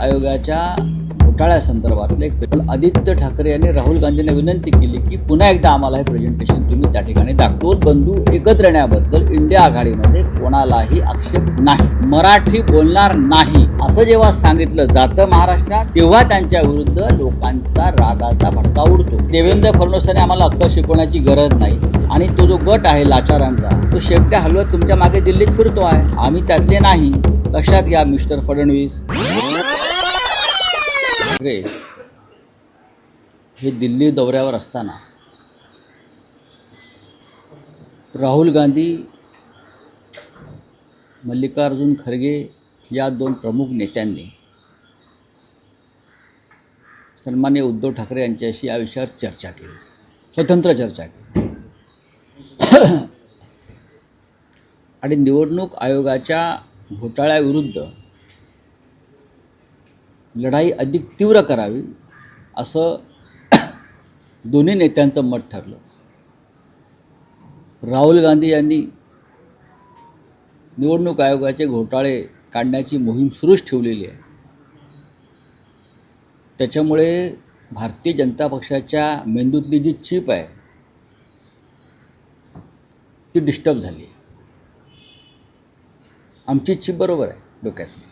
आयोगाच्या घोटाळ्यासंदर्भातले आदित्य ठाकरे यांनी राहुल गांधींना विनंती केली की पुन्हा एकदा आम्हाला हे प्रेझेंटेशन तुम्ही त्या ठिकाणी दाखवून बंधू एकत्र येण्याबद्दल इंडिया आघाडीमध्ये कोणालाही आक्षेप नाही. मराठी बोलणार नाही असं जेव्हा सांगितलं जातं महाराष्ट्रात तेव्हा त्यांच्या विरुद्ध लोकांचा रागाचा भडका उडतो. देवेंद्र फडणवीसांनी आम्हाला अक्कल शिकवण्याची गरज नाही. आणि तो जो गट आहे लाचारांचा तो शेपट्या हलवत तुमच्या मागे दिल्लीत फिरतो आहे. आम्ही त्यातले नाही. लक्षात घ्या मिस्टर फडणवीस? ठाकरे हे दिल्ली दौऱ्यावर असताना राहुल गांधी मल्लिकार्जुन खरगे या दोन प्रमुख नेत्यांनी सन्मान्य उद्धव ठाकरे यांच्याशी या विषयावर चर्चा केली. स्वतंत्र चर्चा केली. आणि निवडणूक आयोगाच्या घोटाळ्याविरुद्ध लढाई अधिक तीव्र करावी असं दोन्ही नेत्यांचं मत ठरलं. राहुल गांधी यांनी निवडणूक आयोगाचे घोटाळे काढण्याची मोहीम सुरूच ठेवलेली आहे. त्याच्यामुळे भारतीय जनता पक्षाच्या मेंदूतली जी चीप आहे ती डिस्टर्ब झाली आहे. आमची चीप बरोबर आहे डोक्यातली.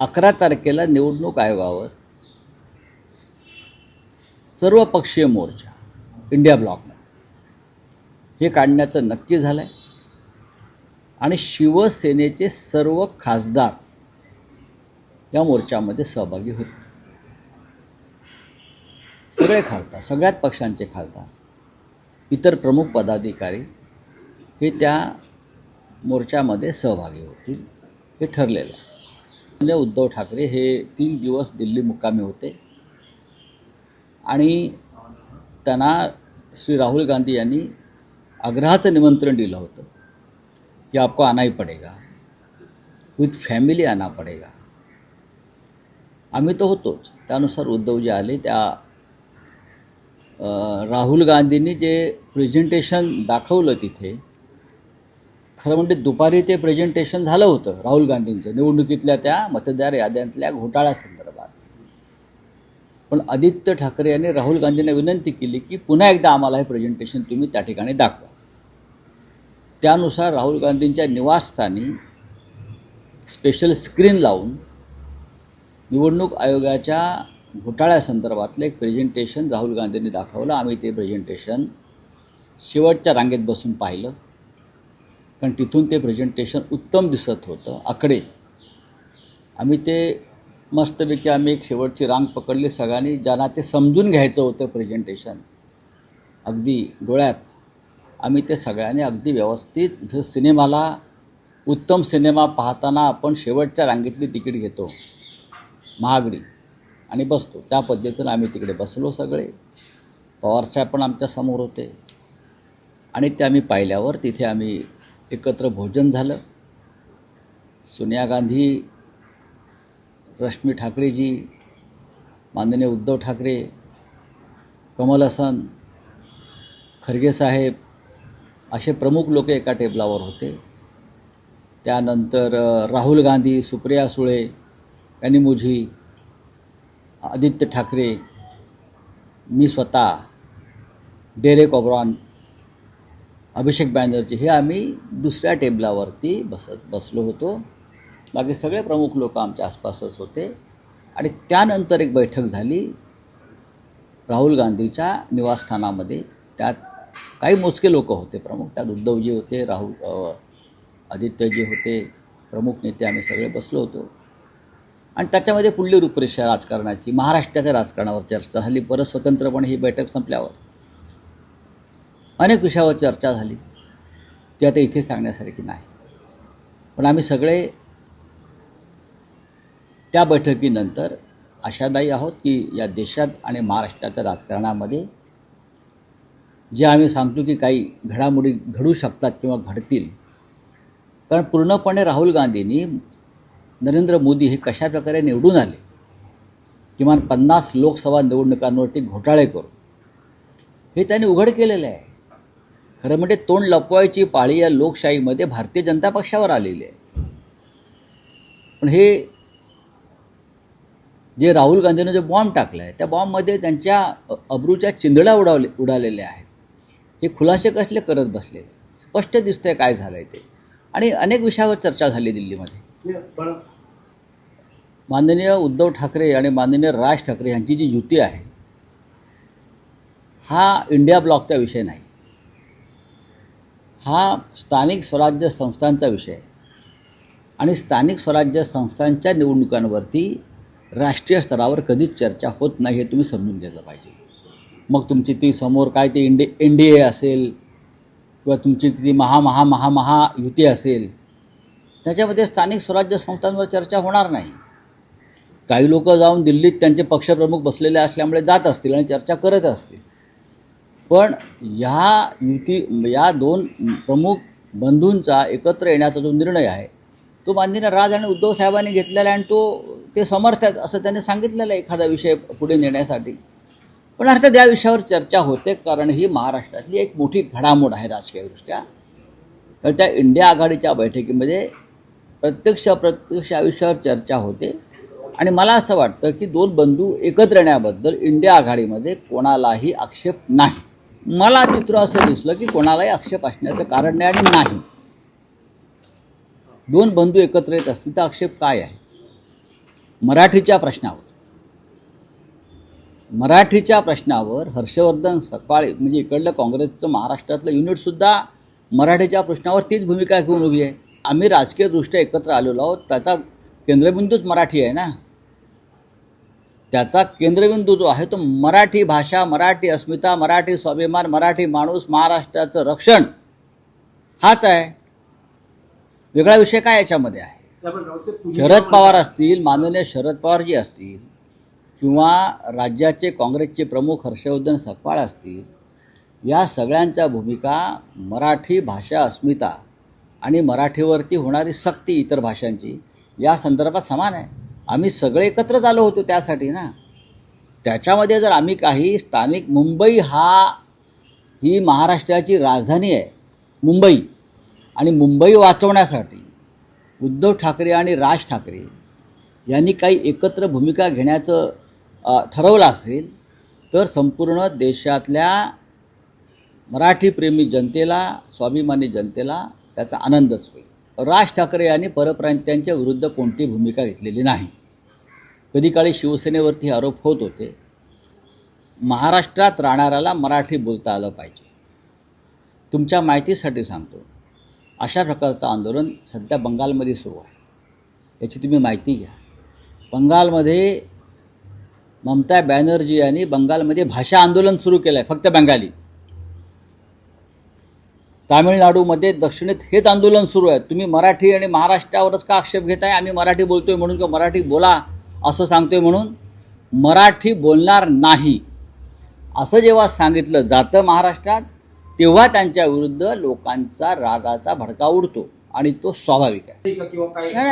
अकरा तारखेला निवडणूक आयोगावर सर्वपक्षीय मोर्चा इंडिया ब्लॉकमध्ये हे काढण्याचं नक्की झालं आहे आणि शिवसेनेचे सर्व खासदार या मोर्चामध्ये सहभागी होते सगळे खासदार सगळ्यात पक्षांचे खासदार इतर प्रमुख पदाधिकारी हे त्या मोर्चामध्ये सहभागी होतील हे ठरलेलं आहे. उद्धव ठाकरे हे तीन दिवस दिल्ली मुक्कामी होते. आणि त्यांना श्री राहुल गांधी यांनी आग्रहाचं निमंत्रण दिलं होतं की आपको आना ही पडेगा विथ फॅमिली आना पडेगा. आम्ही तर होतोच. त्यानुसार उद्धवजी आले त्या राहुल गांधींनी जे प्रेझेंटेशन दाखवलं तिथे खरं म्हणजे दुपारी ते प्रेझेंटेशन झालं होतं राहुल गांधींचं. निवडणुकीतल्या त्या मतदार याद्यांतल्या घोटाळ्यासंदर्भात. पण आदित्य ठाकरे यांनी राहुल गांधींना विनंती केली की पुन्हा एकदा आम्हाला हे प्रेझेंटेशन तुम्ही त्या ठिकाणी दाखवा. त्यानुसार राहुल गांधींच्या निवासस्थानी स्पेशल स्क्रीन लावून निवडणूक आयोगाच्या घोटाळ्यासंदर्भातलं एक प्रेझेंटेशन राहुल गांधींनी दाखवलं. आम्ही ते प्रेझेंटेशन शेवटच्या रांगेत बसून पाहिलं. कारण तिथून ते प्रेझेंटेशन उत्तम दिसत होतं आकडे. आम्ही ते मस्तपैकी आम्ही एक शेवटची रांग पकडली सगळ्यांनी ज्यांना ते समजून घ्यायचं होतं प्रेझेंटेशन अगदी डोळ्यात. आम्ही ते सगळ्यांनी अगदी व्यवस्थित जसं सिनेमाला उत्तम सिनेमा पाहताना आपण शेवटच्या रांगेतली तिकीट घेतो. महागडी. आणि बसतो. त्या पद्धतीनं आम्ही तिकडे बसलो सगळे. पवारसाहेब पण आमच्यासमोर होते. आणि ते आम्ही पाहिल्यावर तिथे आम्ही एकत्र भोजन झालं. सोनिया गांधी रश्मी ठाकरेजी माननीय उद्धव ठाकरे कमल हसन खरगे साहेब असे प्रमुख लोक एका टेबलावर होते. त्यानंतर राहुल गांधी सुप्रिया सुळे यांनी मुझी आदित्य ठाकरे मी स्वतः डेरेक ओब्रॉन अभिषेक बॅनर्जी हे आम्ही दुसऱ्या टेबलावरती बसत बसलो होतो. बाकी सगळे प्रमुख लोक आमच्या आसपासच होते. आणि त्यानंतर एक बैठक झाली. राहुल गांधीच्या निवासस्थानामध्ये. त्यात काही मोजके लोक होते प्रमुख. त्यात उद्धवजी होते राहुल आदित्यजी होते. प्रमुख नेते आम्ही सगळे बसलो होतो. आणि त्याच्यामध्ये पुढली रूपरेषा राजकारणाची महाराष्ट्राच्या राजकारणावर चर्चा झाली. परत स्वतंत्रपणे ही बैठक संपल्यावर. अनेक विषयावर चर्चा झाली. ती आता इथे सांगण्यासारखी नाही. पण आम्ही सगळे त्या बैठकीनंतर आशादायी आहोत की या देशात आणि महाराष्ट्राच्या राजकारणामध्ये जे आम्ही सांगतो की काही घडामोडी घडू शकतात किंवा घडतील कारण पूर्णपणे राहुल गांधींनी नरेंद्र मोदी हे कशा प्रकारे निवडून आले किमान पन्नास लोकसभा निवडणुकांवरती घोटाळे करून हे त्यांनी उघड केलेलं आहे. खरं म्हणजे तोंड लपवायची पाळी या लोकशाहीमध्ये भारतीय जनता पक्षावर आलेली आहे. पण हे जे राहुल गांधीनं जे बॉम्ब टाकला आहे त्या बॉम्बमध्ये त्यांच्या अब्रूच्या चिंदड्या उडावले उडालेल्या आहेत. हे खुलासे कसले करत बसलेले स्पष्ट दिसतंय काय झालंय ते. आणि अनेक विषयावर चर्चा झाली दिल्लीमध्ये. माननीय उद्धव ठाकरे आणि माननीय राज ठाकरे यांची जी युती आहे हा इंडिया ब्लॉकचा विषय नाही. हा स्थानिक स्वराज्य संस्थांचा विषय. आहे आणि स्थानिक स्वराज्य संस्थांच्या निवडणुकांवरती राष्ट्रीय स्तरावर कधीच चर्चा होत नाही हे तुम्ही समजून घेतलं पाहिजे. मग तुमची ती समोर काय ती इंडे एन डी ए असेल किंवा तुमची ती महा महा महा महा युती असेल त्याच्यामध्ये स्थानिक स्वराज्य संस्थांवर चर्चा होणार नाही. काही लोक जाऊन दिल्लीत त्यांचे पक्षप्रमुख बसलेले असल्यामुळे जात असतील आणि चर्चा करत असतील. पण ह्या युती या दोन प्रमुख बंधूंचा एकत्र येण्याचा जो निर्णय आहे तो माननीय राज आणि उद्धव साहेबांनी घेतलेला आहे आणि तो ते समर्थ आहेत असं त्यांनी सांगितलेलं आहे एखादा विषय पुढे नेण्यासाठी. पण अर्थात या विषयावर चर्चा होते कारण ही महाराष्ट्रातली एक मोठी घडामोड आहे राजकीयदृष्ट्या. तर त्या इंडिया आघाडीच्या बैठकीमध्ये प्रत्यक्ष अप्रत्यक्ष या विषयावर चर्चा होते. आणि मला असं वाटतं की दोन बंधू एकत्र येण्याबद्दल इंडिया आघाडीमध्ये कोणालाही आक्षेप नाही. मला चित्र असं दिसलं की कोणालाही आक्षेप असण्याचं कारण नाही आणि नाही. दोन बंधू एकत्र येत असतील तर आक्षेप काय आहे? मराठीच्या प्रश्नावर. मराठीच्या प्रश्नावर हर्षवर्धन सकाळी म्हणजे इकडलं काँग्रेसचं महाराष्ट्रातलं युनिटसुद्धा मराठीच्या प्रश्नावर तीच भूमिका घेऊन उभी आहे. आम्ही राजकीयदृष्ट्या एकत्र आलेलो आहोत त्याचा केंद्रबिंदूच मराठी आहे ना? त्याचा केंद्रबिंदू जो आहे तो मराठी भाषा मराठी अस्मिता मराठी स्वाभिमान मराठी माणूस महाराष्ट्राचं रक्षण हाच आहे. वेगळा विषय काय याच्यामध्ये आहे? शरद पवार असतील माननीय शरद पवारजी असतील किंवा राज्याचे काँग्रेसचे प्रमुख हर्षवर्धन सकपाळ असतील या सगळ्यांच्या भूमिका मराठी भाषा अस्मिता आणि मराठीवरती होणारी सक्ती इतर भाषांची या संदर्भात समान आहे. आम्ही सगळे एकत्रच आलो होतो त्यासाठी ना. त्याच्यामध्ये जर आम्ही काही स्थानिक मुंबई हा ही महाराष्ट्राची राजधानी आहे मुंबई. आणि मुंबई वाचवण्यासाठी उद्धव ठाकरे आणि राज ठाकरे यांनी काही एकत्र भूमिका घेण्याचं ठरवलं असेल तर संपूर्ण देशातल्या मराठीप्रेमी जनतेला स्वाभिमानी जनतेला त्याचा आनंदच होईल. राज ठाकरे यांनी परप्रांत्यांच्या विरुद्ध कोणती भूमिका घेतलेली नाही. कधी काळी शिवसेनेवरती आरोप होत होते. महाराष्ट्रात राहणाऱ्याला मराठी बोलता आलं पाहिजे. तुमच्या माहितीसाठी सांगतो. अशा प्रकारचं आंदोलन सध्या बंगालमध्ये सुरू आहे. याची तुम्ही माहिती घ्या. बंगालमध्ये ममता बॅनर्जी यांनी बंगालमध्ये भाषा आंदोलन सुरू केलं आहे फक्त बंगाली. तामिळनाडूमध्ये दक्षिणेत हेच आंदोलन सुरू आहे. तुम्ही मराठी आणि महाराष्ट्रावरच का आक्षेप घेताय? आम्ही मराठी बोलतोय म्हणून किंवा मराठी बोला असं सांगतोय म्हणून? मराठी बोलणार नाही. असं जेव्हा सांगितलं जातं महाराष्ट्रात तेव्हा त्यांच्या विरुद्ध लोकांचा रागाचा भडका उडतो आणि तो स्वाभाविक आहे. नाही,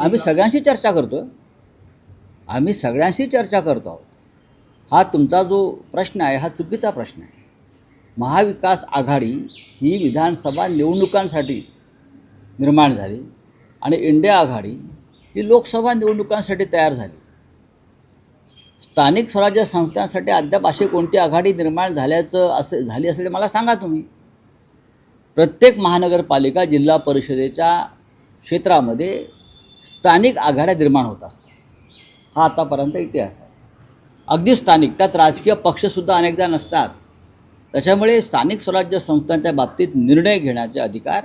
आम्ही? सगळ्यांशी चर्चा करतो आम्ही सगळ्यांशी चर्चा करतो आहोत. हा तुमचा जो प्रश्न आहे हा चुकीचा प्रश्न आहे. महाविकास आघाडी ही विधानसभा निवडणुकांसाठी निर्माण झाली आणि इंडिया आघाडी ही लोकसभा निवडणुकांसाठी तयार झाली. स्थानिक स्वराज्य संस्थांसाठी अद्याप अशी कोणती आघाडी निर्माण झाल्याचं असे झाली असेल मला सांगा तुम्ही. प्रत्येक महानगरपालिका जिल्हा परिषदेच्या क्षेत्रामध्ये स्थानिक आघाड्या निर्माण होत असतात. हा आतापर्यंत इतिहास आहे. अगदी स्थानिक त्यात राजकीय पक्षसुद्धा अनेकदा नसतात. त्याच्यामुळे स्थानिक स्वराज्य संस्थांच्या बाबतीत निर्णय घेण्याचे अधिकार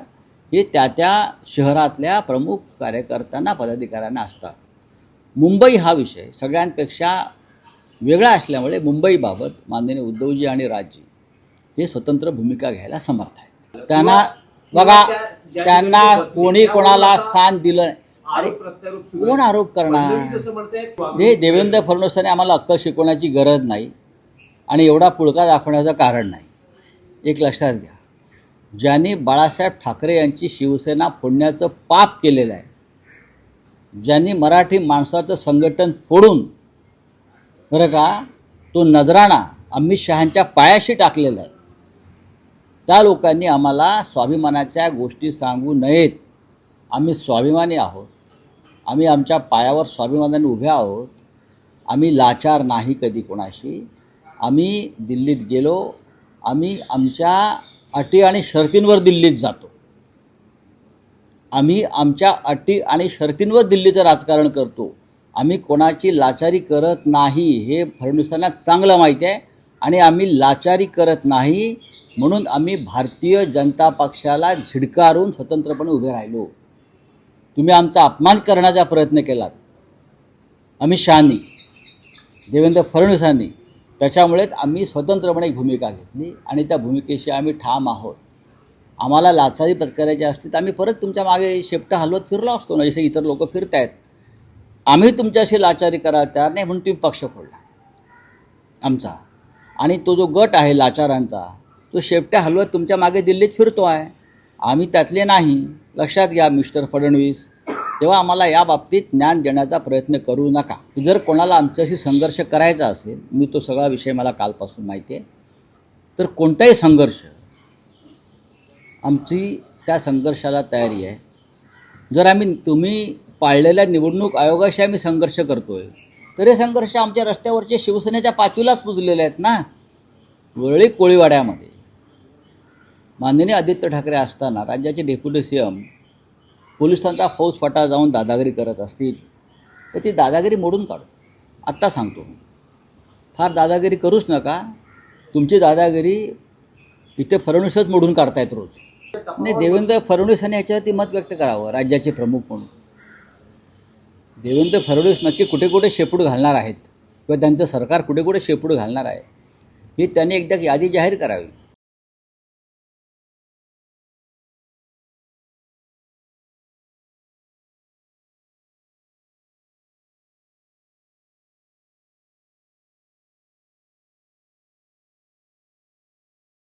हे त्या त्या शहरातल्या प्रमुख कार्यकर्त्यांना पदाधिकाऱ्यांना असतात मुंबई हा विषय सगळ्यांपेक्षा वेगळा असल्यामुळे मुंबईबाबत माननीय उद्धवजी आणि राजजी हे स्वतंत्र भूमिका घ्यायला समर्थ आहेत त्यांना बघा त्यांना कोणी कोणाला स्थान दिलं. अरे कोण. आरोप करणार हे देवेंद्र फडणवीसांनी आम्हाला अक्कल शिकवण्याची गरज नाही आणि एवढा पुळका दाखवण्याचं कारण नाही. एक लक्षात घ्या. ज्यांनी बाळासाहेब ठाकरे यांची शिवसेना फोडण्याचं पाप केलेलं आहे ज्यांनी मराठी माणसाचं संघटन फोडून बरं का तो नजराणा अमित शहांच्या पायाशी टाकलेला आहे. त्या लोकांनी आम्हाला स्वाभिमानाच्या गोष्टी सांगू नयेत. आम्ही स्वाभिमानी आहोत. आम्ही आमच्या पायावर स्वाभिमानाने उभे आहोत. आम्ही लाचार नाही कधी कोणाशी. आम्ही दिल्लीत गेलो आम्ही आमच्या अटी आणि शर्तींवर दिल्लीत जातो. आम्ही आमच्या अटी आणि शर्तींवर दिल्लीचं राजकारण करतो. आम्ही कोणाची लाचारी करत नाही हे फडणवीसांना चांगलं माहिती आहे आणि आम्ही लाचारी करत नाही म्हणून आम्ही भारतीय जनता पक्षाला झिडकारून स्वतंत्रपणे उभे राहिलो. तुम्ही आमचा अपमान करण्याचा प्रयत्न केलात. अमित शहानी देवेंद्र फडणवीसांनी त्याच्यामुळेच आम्ही स्वतंत्रपणे एक भूमिका घेतली आणि त्या भूमिकेशी आम्ही ठाम आहोत. आम्हाला लाचारी पत्करायची असती तर आम्ही परत तुमच्या मागे शेपटं हलवत फिरलो असतो ना जसे इतर लोक फिरत आहेत आम्ही तुमच्याशी लाचारी करायला तयार नाही म्हणून तुम्ही पक्ष फोडला. आमचा. आणि तो जो गट आहे लाचारांचा तो शेपट्या हलवत तुमच्या मागे दिल्लीत फिरतो आहे आम्ही त्यातले नाही. लक्षात घ्या मिस्टर फडणवीस. तेव्हा आम्हाला या बाबतीत ज्ञान देण्याचा प्रयत्न करू नका. जर कोणाला आमच्याशी संघर्ष करायचा असेल मी तो सगळा विषय मला कालपासून माहिती आहे तर कोणताही संघर्ष आमची त्या संघर्षाला तयारी आहे. जर आम्ही तुम्ही पाळलेल्या निवडणूक आयोगाशी आम्ही संघर्ष करतोय तर हे संघर्ष आमच्या रस्त्यावरचे शिवसेनेच्या पाचवीलाच पुजलेले आहेत ना? वरळी कोळीवाड्यामध्ये माननीय आदित्य ठाकरे असताना राज्याचे डेप्युटी सी एम पोलिसांचा फौजफाटा जाऊन दादागिरी करत असतील तर ती दादागिरी मोडून काढू. आत्ता सांगतो फार दादागिरी करूच नका. तुमची दादागिरी इथे फडणवीसच मोडून काढतायत रोज. नाही देवेंद्र फडणवीस यांनी याच्यावरती मत व्यक्त करावं राज्याचे प्रमुख म्हणून. देवेंद्र फडणवीस नक्की कुठे कुठे शेपूट घालणार आहेत? किंवा त्यांचं सरकार कुठे कुठे शेपूट घालणार आहे? ही त्यांनी एकदा यादी जाहीर करावी.